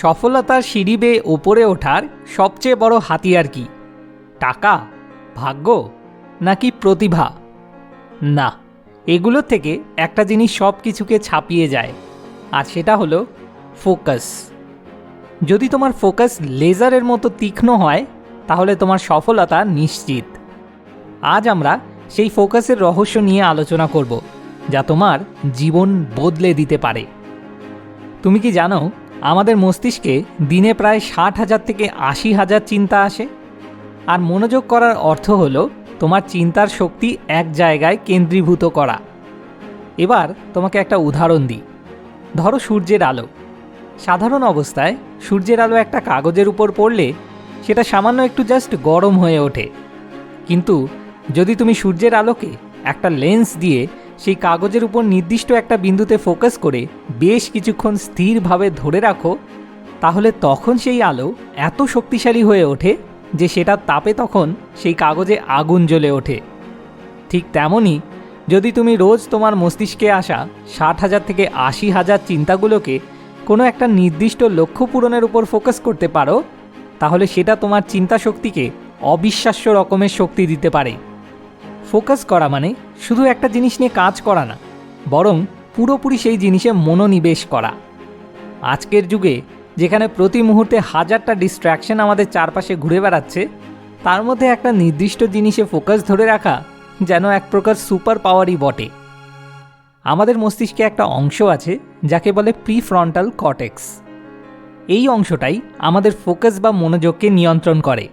সফলতার সিঁড়ি বেয়ে ওপরে ওঠার সবচেয়ে বড় হাতিয়ার কি? টাকা? ভাগ্য? নাকি প্রতিভা? না এগুলোর থেকে একটা জিনিস সব কিছুকে ছাপিয়ে যায়, আর সেটা হলো ফোকাস। যদি তোমার ফোকাস লেজারের মতো তীক্ষ্ণ হয়, তাহলে তোমার সফলতা নিশ্চিত। আজ আমরা সেই ফোকাসের রহস্য নিয়ে আলোচনা করব, যা তোমার জীবন বদলে দিতে পারে। তুমি কি জানো আমাদের মস্তিষ্কে দিনে প্রায় ষাট হাজার থেকে আশি হাজার চিন্তা আসে। আর মনোযোগ করার অর্থ হলো তোমার চিন্তার শক্তি এক জায়গায় কেন্দ্রীভূত করা। এবার তোমাকে একটা উদাহরণ দিই। ধরো সূর্যের আলো। সাধারণ অবস্থায় সূর্যের আলো একটা কাগজের উপর পড়লে সেটা সামান্য একটু জাস্ট গরম হয়ে ওঠে। কিন্তু যদি তুমি সূর্যের আলোকে একটা লেন্স দিয়ে সেই কাগজের উপর নির্দিষ্ট একটা বিন্দুতে ফোকাস করে বেশ কিছুক্ষণ স্থিরভাবে ধরে রাখো, তাহলে তখন সেই আলো এত শক্তিশালী হয়ে ওঠে যে সেটার তাপে তখন সেই কাগজে আগুন জ্বলে ওঠে। ঠিক তেমনই যদি তুমি রোজ তোমার মস্তিষ্কে আসা ষাট হাজার থেকে আশি হাজার চিন্তাগুলোকে কোনো একটা নির্দিষ্ট লক্ষ্য পূরণের উপর ফোকাস করতে পারো, তাহলে সেটা তোমার চিন্তা শক্তিকে অবিশ্বাস্য রকমের শক্তি দিতে পারে। ফোকাস করা মানে শুধু একটা জিনিস নিয়ে কাজ করা না, বরং পুরোপুরি সেই জিনিসে মনোনিবেশ করা। আজকের যুগে যেখানে প্রতি মুহূর্তে হাজারটা ডিস্ট্র্যাকশন আমাদের চারপাশে ঘুরে বেড়াচ্ছে, তার মধ্যে একটা নির্দিষ্ট জিনিসে ফোকাস ধরে রাখা যেন এক প্রকার সুপার পাওয়ারই বটে। আমাদের মস্তিষ্কে একটা অংশ আছে যাকে বলে প্রিফ্রন্টাল কটেক্স এই অংশটাই আমাদের ফোকাস বা মনোযোগকে নিয়ন্ত্রণ করে।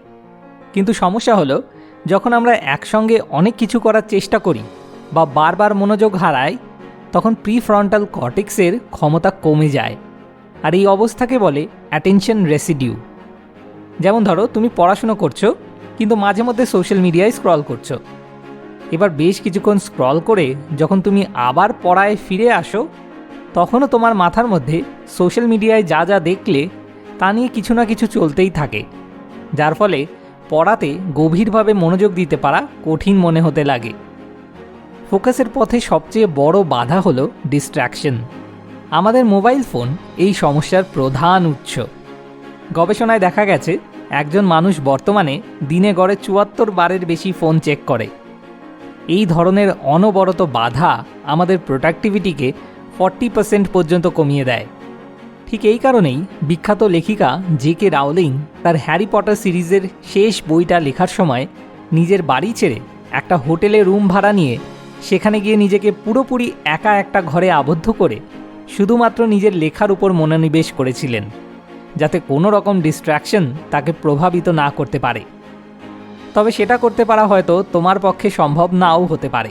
কিন্তু সমস্যা হলো যখন আমরা একসঙ্গে অনেক কিছু করার চেষ্টা করি বা বারবার মনোযোগ হারাই, তখন প্রিফ্রন্টাল কর্টেক্সের ক্ষমতা কমে যায় আর এই অবস্থাকে বলে অ্যাটেনশন রেসিডিউ। যেমন ধরো, তুমি পড়াশুনো করছ, কিন্তু মাঝে মধ্যে সোশ্যাল মিডিয়ায় স্ক্রল করছ। এবার বেশ কিছুক্ষণ স্ক্রল করে যখন তুমি আবার পড়ায় ফিরে আসো, তখনও তোমার মাথার মধ্যে সোশ্যাল মিডিয়ায় যা যা দেখলে তা নিয়ে কিছু না কিছু চলতেই থাকে, যার ফলে পড়াতে গভীরভাবে মনোযোগ দিতে পারা কঠিন মনে হতে লাগে। ফোকাসের পথে সবচেয়ে বড় বাধা হলো ডিস্ট্র্যাকশন আমাদের মোবাইল ফোন এই সমস্যার প্রধান উৎস। গবেষণায় দেখা গেছে, একজন মানুষ বর্তমানে দিনে গড়ে চুয়াত্তর বারের বেশি ফোন চেক করে। এই ধরনের অনবরত বাধা আমাদের প্রোডাক্টিভিটিকে ফর্টি পার্সেন্ট পর্যন্ত কমিয়ে দেয়। ঠিক এই কারণেই বিখ্যাত লেখিকা জে কে রাউলিং তার হ্যারি পটার সিরিজের শেষ বইটা লেখার সময় নিজের বাড়ি ছেড়ে একটা হোটেলে রুম ভাড়া নিয়ে সেখানে গিয়ে নিজেকে পুরোপুরি একা একটা ঘরে আবদ্ধ করে শুধুমাত্র নিজের লেখার উপর মনোনিবেশ করেছিলেন, যাতে কোনো রকম ডিস্ট্র্যাকশন তাকে প্রভাবিত না করতে পারে। তবে সেটা করতে পারা হয়তো তোমার পক্ষে সম্ভব নাও হতে পারে।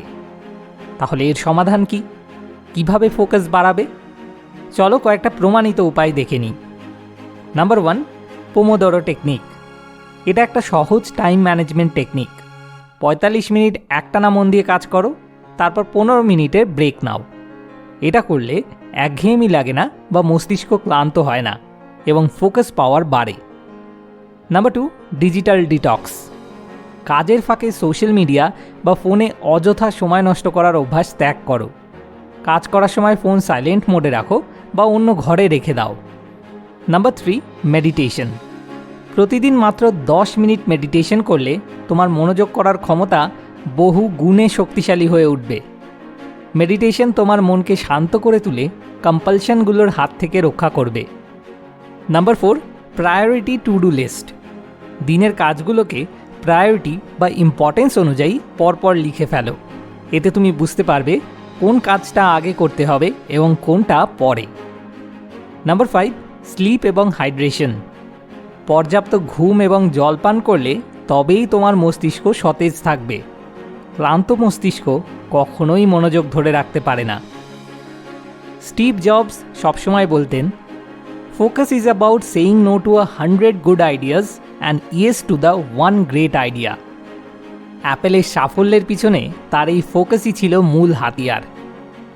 তাহলে এর সমাধান কি? কীভাবে ফোকাস বাড়াবে? চলো কয়েকটা প্রমাণিত উপায় দেখে নিই। নাম্বার ওয়ান পোমোদরো টেকনিক এটা একটা সহজ টাইম ম্যানেজমেন্ট টেকনিক পঁয়তাল্লিশ মিনিট একটানা মন দিয়ে কাজ করো, তারপর পনেরো মিনিটের ব্রেক নাও। এটা করলে একঘেয়েমি লাগে না বা মস্তিষ্ক ক্লান্ত হয় না এবং ফোকাস পাওয়ার বাড়ে। নাম্বার টু ডিজিটাল ডিটক্স কাজের ফাঁকে সোশ্যাল মিডিয়া বা ফোনে অযথা সময় নষ্ট করার অভ্যাস ত্যাগ করো। কাজ করার সময় ফোন সাইলেন্ট মোডে রাখো বা অন্য ঘরে রেখে দাও। নাম্বার থ্রি মেডিটেশন প্রতিদিন মাত্র দশ মিনিট মেডিটেশন করলে তোমার মনোযোগ করার ক্ষমতা বহু গুণে শক্তিশালী হয়ে উঠবে। মেডিটেশন তোমার মনকে শান্ত করে তুলে কম্পালশনগুলোর হাত থেকে রক্ষা করবে। Number four priority to do list দিনের কাজগুলোকে প্রায়োরিটি বা ইম্পর্টেন্স অনুযায়ী পরপর লিখে ফেলো। এতে তুমি বুঝতে পারবে কোন কাজটা আগে করতে হবে এবং কোনটা পরে? নাম্বার ফাইভ স্লিপ এবং হাইড্রেশন পর্যাপ্ত ঘুম এবং জল পান করলে তবেই তোমার মস্তিষ্ক সতেজ থাকবে। ক্লান্ত মস্তিষ্ক কখনোই মনোযোগ ধরে রাখতে পারে না। স্টিভ জবস সবসময় বলতেন focus is about saying no to a hundred good ideas and yes to the one great idea অ্যাপেলের সাফল্যের পিছনে তার এই ফোকাসই ছিল মূল হাতিয়ার।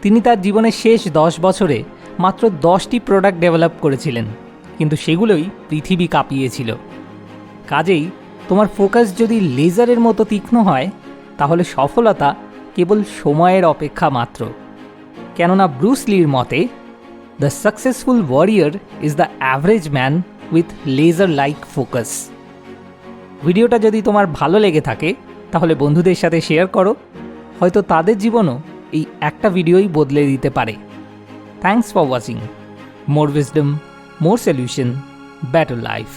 তিনি তার জীবনের শেষ দশ বছরে মাত্র দশটি প্রোডাক্ট ডেভেলপ করেছিলেন, কিন্তু সেগুলোই পৃথিবী কাঁপিয়েছিল। কাজেই তোমার ফোকাস যদি লেজারের মতো তীক্ষ্ণ হয়, তাহলে সফলতা কেবল সময়ের অপেক্ষা মাত্র। কেননা ব্রুস লির মতে the successful warrior is the average man with laser like focus ভিডিওটা যদি তোমার ভালো লেগে থাকে, তাহলে বন্ধুদের সাথে শেয়ার করো। হয়তো তাদের জীবনও এই একটা ভিডিওই বদলে দিতে পারে। Thanks for watching more wisdom more solution better life